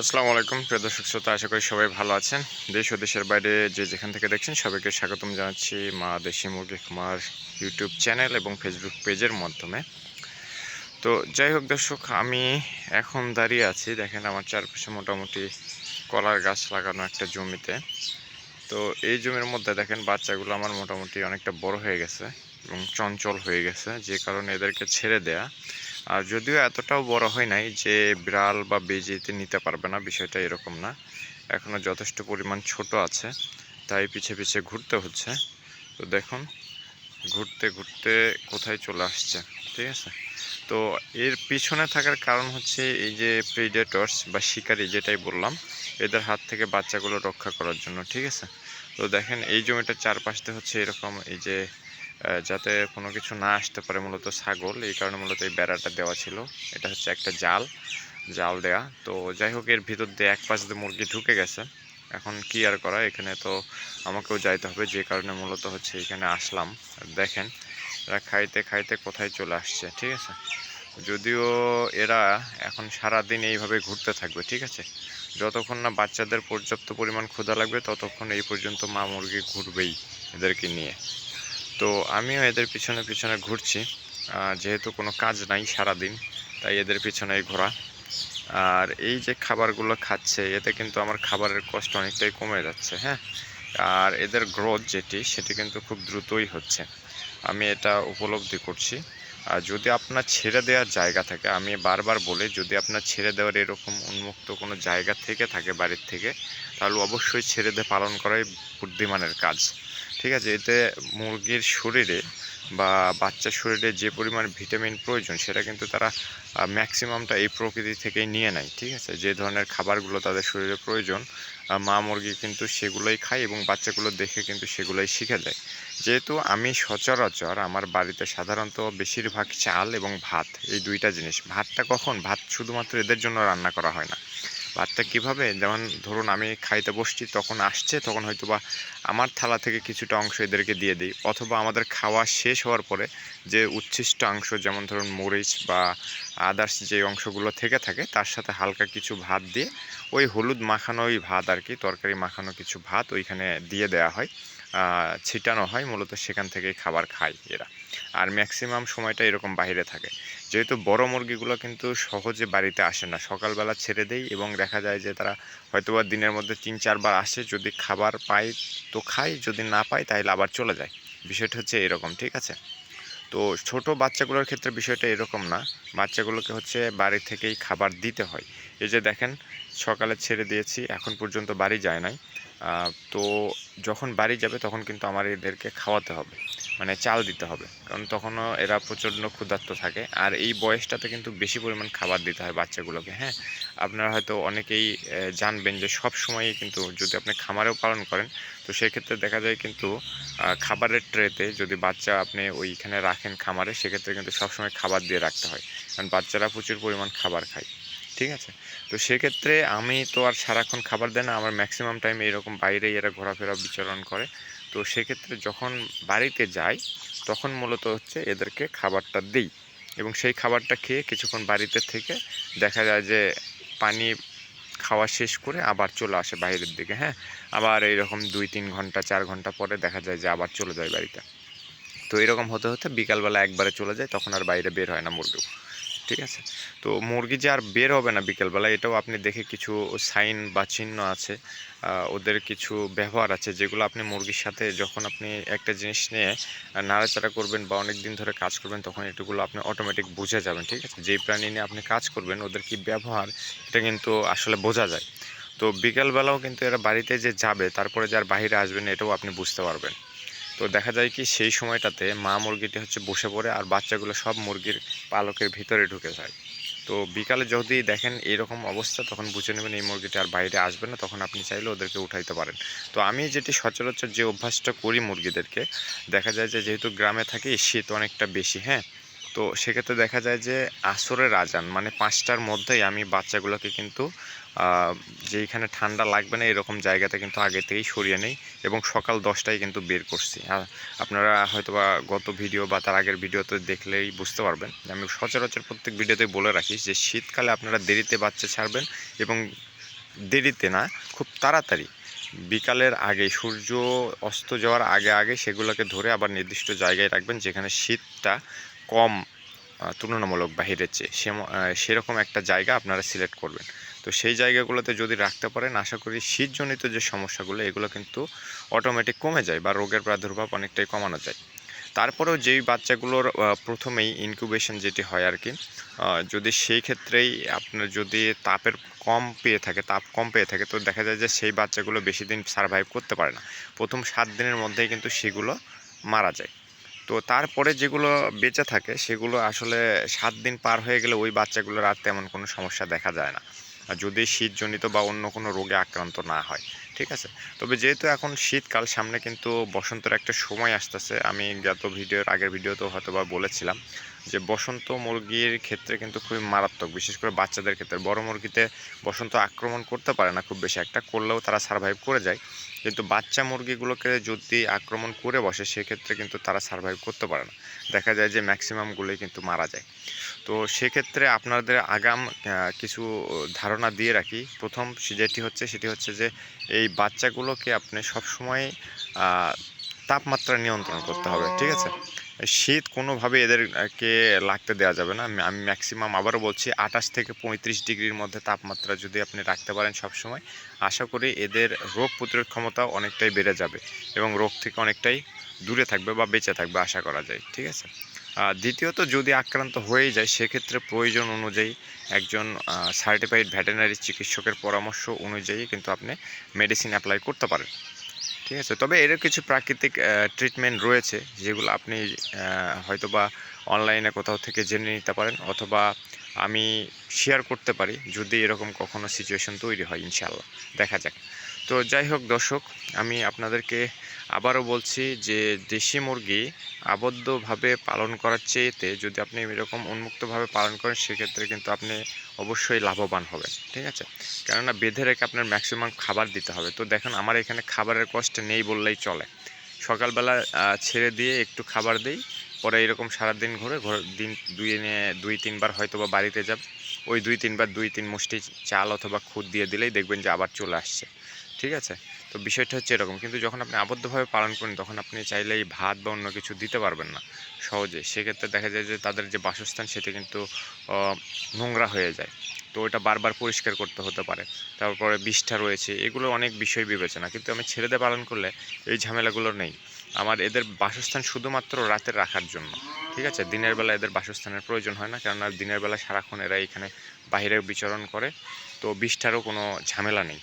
আসসালামু আলাইকুম, প্রিয় দর্শক শ্রোতা, আশা করি সবাই ভালো আছেন। দেশ ও দেশের বাইরে যে যেখান থেকে দেখছেন সবাইকে স্বাগতম জানাচ্ছি মা দেশি মুরগি কুমার ইউটিউব চ্যানেল এবং ফেসবুক পেজের মাধ্যমে। তো যাই হোক দর্শক, আমি এখন দাঁড়িয়ে আছি, দেখেন আমার চারপাশে মোটামুটি কলার গাছ লাগানো একটা জমিতে। তো এই জমির মধ্যে দেখেন বাচ্চাগুলো আমার মোটামুটি অনেকটা বড় হয়ে গেছে এবং চঞ্চল হয়ে গেছে, যে কারণে এদেরকে ছেড়ে দেয়া। আর যদিও এতটাও বড় হয় নাই যে বিড়াল বা বেজিতে নিতে পারবে না, বিষয়টা এরকম না। এখনও যথেষ্ট পরিমাণ ছোট আছে, তাই পিছে পিছে ঘুরতে হচ্ছে। তো দেখুন, ঘুরতে ঘুরতে কোথায় চলে আসছে, ঠিক আছে? তো এর পিছনে থাকার কারণ হচ্ছে এই যে প্রিডেটর্স বা শিকারি যেটাই বললাম, এদের হাত থেকে বাচ্চাগুলো রক্ষা করার জন্য, ঠিক আছে? তো দেখেন, এই জমিটার চারপাশ হচ্ছে এরকম, এই যে যাতে কোনো কিছু না আসতে পারে মূলত ছাগল, এই কারণে মূলত এই বেড়াটা দেওয়া ছিল। এটা হচ্ছে একটা জাল জাল দেয়া। তো যাই হোক, এর ভিতর দিয়ে এক পাশ দিয়ে মুরগি ঢুকে গেছে। এখন কি আর করা, এখানে তো আমাকেও যাইতে হবে, যে কারণে মূলত হচ্ছে এখানে আসলাম। দেখেন, এরা খাইতে খাইতে কোথায় চলে আসছে, ঠিক আছে? যদিও এরা এখন সারা দিন এইভাবে ঘুরতে থাকবে, ঠিক আছে? যতক্ষণ না বাচ্চাদের পর্যাপ্ত পরিমাণ ক্ষুধা লাগবে, ততক্ষণ এই পর্যন্ত মা মুরগি ঘুরবেই এদেরকে নিয়ে। তো আমিও এদের পিছনে পিছনে ঘুরছি। যেহেতু কোনো কাজ নাই সারাদিন, তাই এদের পিছনেই ঘোরা। আর এই যে খাবারগুলো খাচ্ছে, এতে কিন্তু আমার খাবারের কষ্ট অনেকটাই কমে যাচ্ছে হ্যাঁ? আর এদের গ্রোথ যেটি, সেটি কিন্তু খুব দ্রুতই হচ্ছে। আমি এটা উপলব্ধি করছি। আর যদি আপনার ছেড়ে দেওয়ার জায়গা থাকে, আমি বারবার বলি, যদি আপনার ছেড়ে দেওয়ার এরকম উন্মুক্ত কোনো জায়গা থেকে থাকে, বাড়ির থেকে, তাহলে অবশ্যই ছেড়ে দিয়ে পালন করাই বুদ্ধিমানের কাজ। ঠিক আছে? এতে মুরগির শরীরে বা বাচ্চার শরীরে যে পরিমাণ ভিটামিন প্রয়োজন, সেটা কিন্তু তারা ম্যাক্সিমামটা এই প্রকৃতি থেকেই নিয়ে নেয়, ঠিক আছে? যে ধরনের খাবারগুলো তাদের শরীরে প্রয়োজন মা মুরগি কিন্তু সেগুলোই খায় এবং বাচ্চাগুলো দেখে কিন্তু সেগুলোই শিখে যায় যেহেতু আমি সচরাচর আমার বাড়িতে সাধারণত বেশিরভাগ চাল এবং ভাত, এই দুইটা জিনিস। ভাতটা কখন? ভাত শুধুমাত্র এদের জন্য রান্না করা হয় না। ভাতটা কীভাবে? যেমন ধরুন আমি খাইতে বসছি, তখন আসছে, তখন হয়তো বা আমার থালা থেকে কিছুটা অংশ এদেরকে দিয়ে দিই। অথবা আমাদের খাওয়া শেষ হওয়ার পরে যে উচ্ছিষ্ট অংশ, যেমন ধরুন মরিচ বা আদার্স যে অংশগুলো থেকে থাকে, তার সাথে হালকা কিছু ভাত দিয়ে ওই হলুদ মাখানো ওই ভাত আর কি, তরকারি মাখানো কিছু ভাত ওইখানে দিয়ে দেওয়া হয়। ছিটানো হয়, মূলত সেখান থেকেই খাবার খায় এরা। আর ম্যাক্সিমাম সময়টা এরকম বাইরে থাকে। যেহেতু বড় মুরগিগুলো কিন্তু সহজে বাড়িতে আসে না। সকালবেলা ছেড়ে দেই এবং দেখা যায় যে তারা হয়তোবা দিনের মধ্যে তিন, চারবার আসে, যদি খাবার পায় তো খায়, যদি না পায় তাহলে আবার চলে যায়। বিষয়টা হচ্ছে এরকম, ঠিক আছে? তো ছোট বাচ্চাগুলোর ক্ষেত্রে বিষয়টা এরকম না। বাচ্চাগুলোকে হচ্ছে বাড়ি থেকেই খাবার দিতে হয়। এই যে দেখেন, সকালে ছেড়ে দিয়েছি, এখন পর্যন্ত বাড়ি যায় নাই। তো যখন বাড়ি যাবে তখন কিন্তু আমার এদেরকে খাওয়াতে হবে। মানে চাল দিতে হবে। কারণ তখনও এরা প্রচণ্ড ক্ষুধার্ত থাকে। আর এই বয়সটাতে কিন্তু বেশি পরিমাণ খাবার দিতে হয় বাচ্চাগুলোকে হ্যাঁ? আপনারা হয়তো অনেকেই জানবেন যে সব সময়ই কিন্তু যদি আপনি খামারেও পালন করেন, তো সেক্ষেত্রে দেখা যায় কিন্তু খাবারের ট্রেতে যদি বাচ্চা আপনি ওইখানে রাখেন খামারে, সেক্ষেত্রে কিন্তু সবসময় খাবার দিয়ে রাখতে হয়। কারণ বাচ্চারা প্রচুর পরিমাণ খাবার খায়, ঠিক আছে? তো সেক্ষেত্রে আমি তো আর সারাক্ষণ খাবার দেয় না, আমার ম্যাক্সিমাম টাইম এরকম বাইরেই এরা ঘোরাফেরা, বিচরণ করে। তো সেক্ষেত্রে যখন বাড়িতে যাই, তখন মূলত হচ্ছে এদেরকে খাবারটা দিই এবং সেই খাবারটা খেয়ে কিছুক্ষণ বাড়িতে থেকে দেখা যায় যে পানি খাওয়া শেষ করে আবার চলে আসে বাইরের দিকে হ্যাঁ? আবার এইরকম দুই তিন ঘণ্টা, চার ঘণ্টা পরে দেখা যায় যে আবার চলে যায় বাড়িতে। তো এরকম হতে হতে বিকালবেলা একবারে চলে যায়, তখন আর বাইরে বের হয় না মুরগি ঠিক আছে? তো মুরগি যে আর বের হবে না বিকেলবেলা, এটাও আপনি দেখে কিছু সাইন বা চিহ্ন আছে ওদের কিছু ব্যবহার আছে, যেগুলো আপনি মুরগির সাথে যখন আপনি একটা জিনিস নিয়ে নাড়াচাড়া করবেন বা অনেক দিন ধরে কাজ করবেন, তখন এটুকুলো আপনি অটোমেটিক বুঝে যাবেন, ঠিক আছে? যেই প্রাণী নিয়ে আপনি কাজ করবেন, ওদের কি ব্যবহার, এটা কিন্তু আসলে বোঝা যায়। তো বিকেলবেলাও কিন্তু এরা বাড়িতে যে যাবে, তারপরে যার বাইরে আসবেন এটাও আপনি বুঝতে পারবেন। তো দেখা যায় কি সেই সময়টাতে মা মুরগিটি হচ্ছে বসে পড়ে আর বাচ্চাগুলো সব মুরগির পালকের ভিতরে ঢুকে যায়। তো বিকালে যদি দেখেন এরকম অবস্থা, তখন বুঝে নেবেন এই মুরগিটি আর বাইরে আসবে না, তখন আপনি চাইলে ওদেরকে উঠাইতে পারেন। তো আমি যেটি সচরাচর যে অভ্যাসটা করি মুরগিদেরকে, দেখা যায় যে যেহেতু গ্রামে থাকি, শীত অনেকটা বেশি হ্যাঁ? তো সেক্ষেত্রে দেখা যায় যে আসরের আজান মানে পাঁচটার মধ্যেই আমি বাচ্চাগুলোকে কিন্তু যেইখানে ঠান্ডা লাগবে না এরকম জায়গাতে কিন্তু আগে থেকেই সরিয়ে নেই এবং সকাল দশটায় কিন্তু বের করছি। আপনারা হয়তোবা গত ভিডিও বা তার আগের ভিডিওতে দেখলেই বুঝতে পারবেন আমি সচরাচর প্রত্যেক ভিডিওতে বলে রাখি যে শীতকালে আপনারা দেরিতে বাচ্চা ছাড়বেন এবং দেরিতে না, খুব তাড়াতাড়ি। বিকালের আগে, সূর্য অস্ত যাওয়ার আগে আগে সেগুলোকে ধরে আবার নির্দিষ্ট জায়গায় রাখবেন যেখানে শীতটা কম তুলনামূলক বাহিরের চেয়ে। আহ, সেরকম একটা জায়গা আপনারা সিলেক্ট করবেন। তো সেই জায়গাগুলোতে যদি রাখতে পারেন আশা করি শীতজনিত যে সমস্যাগুলো এগুলো কিন্তু অটোমেটিক কমে যায় বা রোগের প্রাদুর্ভাব অনেকটাই কমানো যায়। তারপরেও যেই বাচ্চাগুলোর প্রথমেই ইনকিউবেশন যেটি হয় আর কি যদি সেই ক্ষেত্রেই আপনার যদি তাপের কম পেয়ে থাকে তাপ কম পেয়ে থাকে তো দেখা যায় যে সেই বাচ্চাগুলো বেশি দিন সার্ভাইভ করতে পারে না। প্রথম সাত দিনের মধ্যেই কিন্তু সেগুলো মারা যায়। তো তারপরে যেগুলো বেঁচে থাকে, সেগুলো আসলে সাত দিন পার হয়ে গেলে ওই বাচ্চাগুলোর আর তেমন কোনো সমস্যা দেখা যায় না। আর যদি শীতজনিত বা অন্য কোনো রোগে আক্রান্ত না হয়, ঠিক আছে? তবে যেহেতু এখন শীতকাল, সামনে কিন্তু বসন্তের একটা সময় আসতেছে। আমি গত ভিডিওর আগের ভিডিওতেও হয়তো বা বলেছিলাম। যে বসন্ত মুরগির ক্ষেত্রে কিন্তু খুবই মারাত্মক, বিশেষ করে বাচ্চাদের ক্ষেত্রে। বড় মুরগিতে বসন্ত আক্রমণ করতে পারে না খুব বেশি, একটা করলেও তারা সার্ভাইভ করে যায়। কিন্তু বাচ্চা মুরগিগুলোকে যদি আক্রমণ করে বসে, সেক্ষেত্রে কিন্তু তারা সার্ভাইভ করতে পারে না। দেখা যায় যে ম্যাক্সিমামগুলোই কিন্তু মারা যায়। তো সেক্ষেত্রে আপনাদের আগাম কিছু ধারণা দিয়ে রাখি। প্রথম যেটি হচ্ছে, সেটি হচ্ছে যে এই বাচ্চাগুলোকে আপনি সবসময় তাপমাত্রা নিয়ন্ত্রণ করতে হবে, ঠিক আছে? শীত কোনোভাবে এদেরকে লাগতে দেওয়া যাবে না। আমি ম্যাক্সিমাম আবারও বলছি, আঠাশ থেকে পঁয়ত্রিশ ডিগ্রির মধ্যে তাপমাত্রা যদি আপনি রাখতে পারেন সবসময়, আশা করি এদের রোগ প্রতিরোধ ক্ষমতা অনেকটাই বেড়ে যাবে এবং রোগ থেকে অনেকটাই দূরে থাকবে বা বেঁচে থাকবে আশা করা যায়, ঠিক আছে? দ্বিতীয়ত যদি আক্রান্ত হয়ে যায়, সেক্ষেত্রে প্রয়োজন অনুযায়ী একজন সার্টিফাইড ভেটেনারি চিকিৎসকের পরামর্শ অনুযায়ী কিন্তু আপনি মেডিসিন অ্যাপ্লাই করতে পারেন। ঠিক আছে, তবে এর কিছু প্রাকৃতিক ট্রিটমেন্ট রয়েছে যেগুলো আপনি হয়তো বা অনলাইনে কোথাও থেকে জেনে নিতে পারেন অথবা আমি শেয়ার করতে পারি যদি এরকম কখনো সিচুয়েশন তৈরি হয় ইনশাল্লাহ দেখা যাক। তো যাই হোক দর্শক, আমি আপনাদেরকে আবারও বলছি যে দেশি মুরগি আবদ্ধভাবে পালন করার চেয়েতে যদি আপনি এরকম উন্মুক্তভাবে পালন করেন, সেক্ষেত্রে কিন্তু আপনি অবশ্যই লাভবান হবেন, ঠিক আছে? কেননা বেঁধে রেখে আপনার ম্যাক্সিমাম খাবার দিতে হবে। তো দেখুন, আমার এখানে খাবারের কষ্ট নেই বললেই চলে। সকালবেলা ছেড়ে দিয়ে একটু খাবার দিই, পরে এরকম সারাদিন ঘুরে ঘর, দিন দুই দুই তিনবার হয়তো বা বাড়িতে যাব। ওই দুই তিনবার, দুই তিন মুষ্টি চাল অথবা খুদ দিয়ে দিলেই দেখবেন যে আবার চলে আসছে। ঠিক আছে? তো বিষয়টা হচ্ছে এরকম। কিন্তু যখন আপনি আবদ্ধভাবে পালন করেন, তখন আপনি চাইলেই ভাত বা অন্য কিছু দিতে পারবেন না সহজে। সেক্ষেত্রে দেখা যায় যে তাদের যে বাসস্থান, সেটা কিন্তু নোংরা হয়ে যায়। তো ওটা বারবার পরিষ্কার করতে হতে পারে। তারপরে বিষ্ঠা রয়েছে, এগুলো অনেক বিষয় বিবেচনা। কিন্তু আমি ছেড়েদের পালন করলে এই ঝামেলাগুলো নেই। আমার এদের বাসস্থান শুধুমাত্র রাতে রাখার জন্য, ঠিক আছে? দিনের বেলা এদের বাসস্থানের প্রয়োজন হয় না, কেননা দিনের বেলা সারাক্ষণ এরা এখানে বাইরে বিচরণ করে। তো বিষ্ঠারও কোনো ঝামেলা নেই।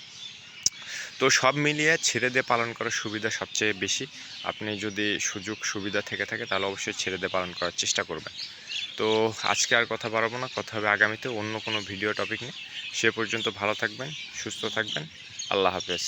তো সব মিলিয়ে ছেড়ে দিয়ে পালন করার সুবিধা সবচেয়ে বেশি। আপনি যদি সুযোগ সুবিধা থেকে থাকে, তাহলে অবশ্যই ছেড়ে দিয়ে পালন করার চেষ্টা করবেন। তো আজকে আর কথা বাড়াবো না, কথা হবে আগামীতে অন্য কোনো ভিডিও টপিক নিয়ে। সে পর্যন্ত ভালো থাকবেন, সুস্থ থাকবেন। আল্লাহ হাফেজ।